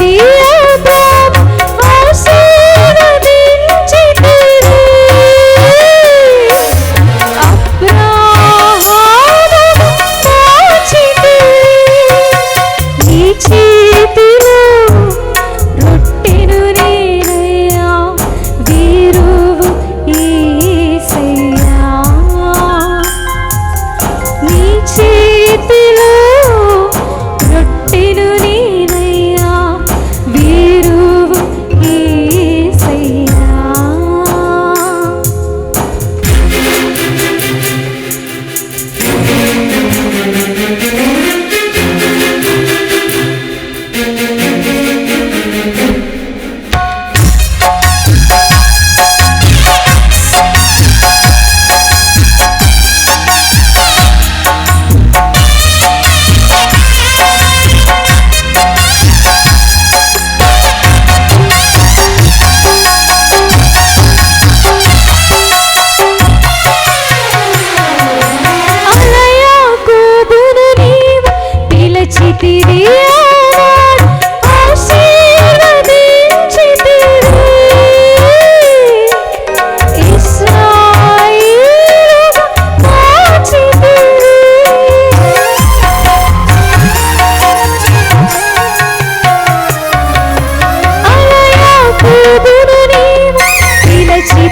রে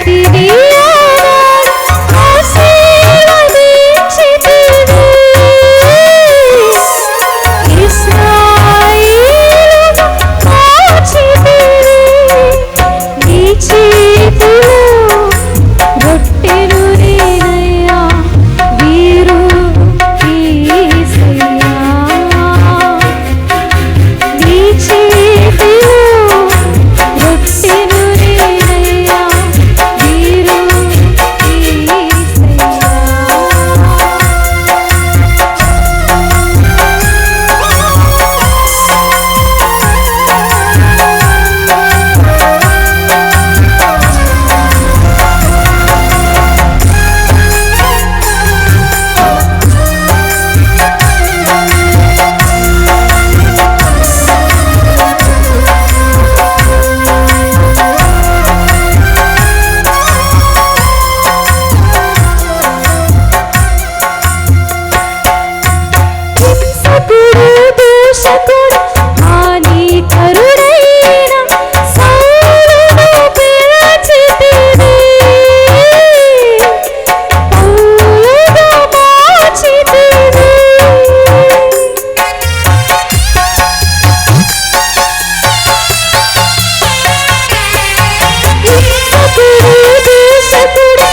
சிவீ तेरी भी सपना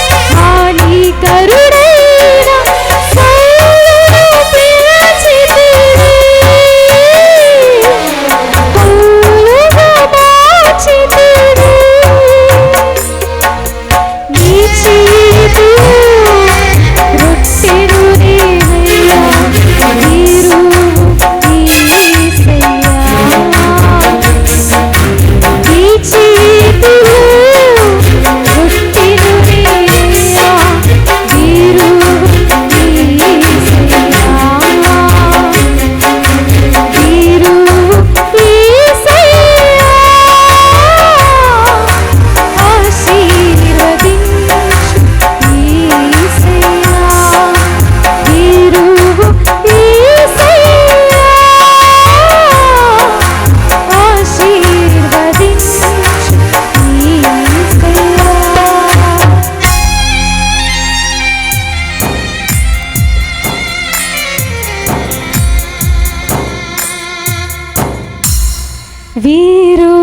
వీరు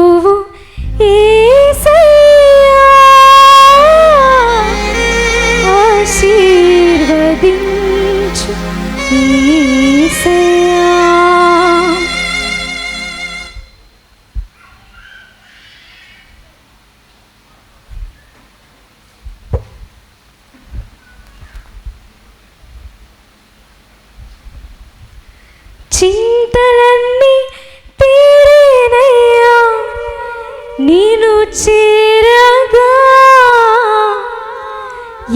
ఆశీర్వదించు ఈసయా చింతలన్నీ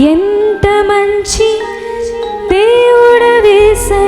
ఎంత మంచి దేవుడవేసే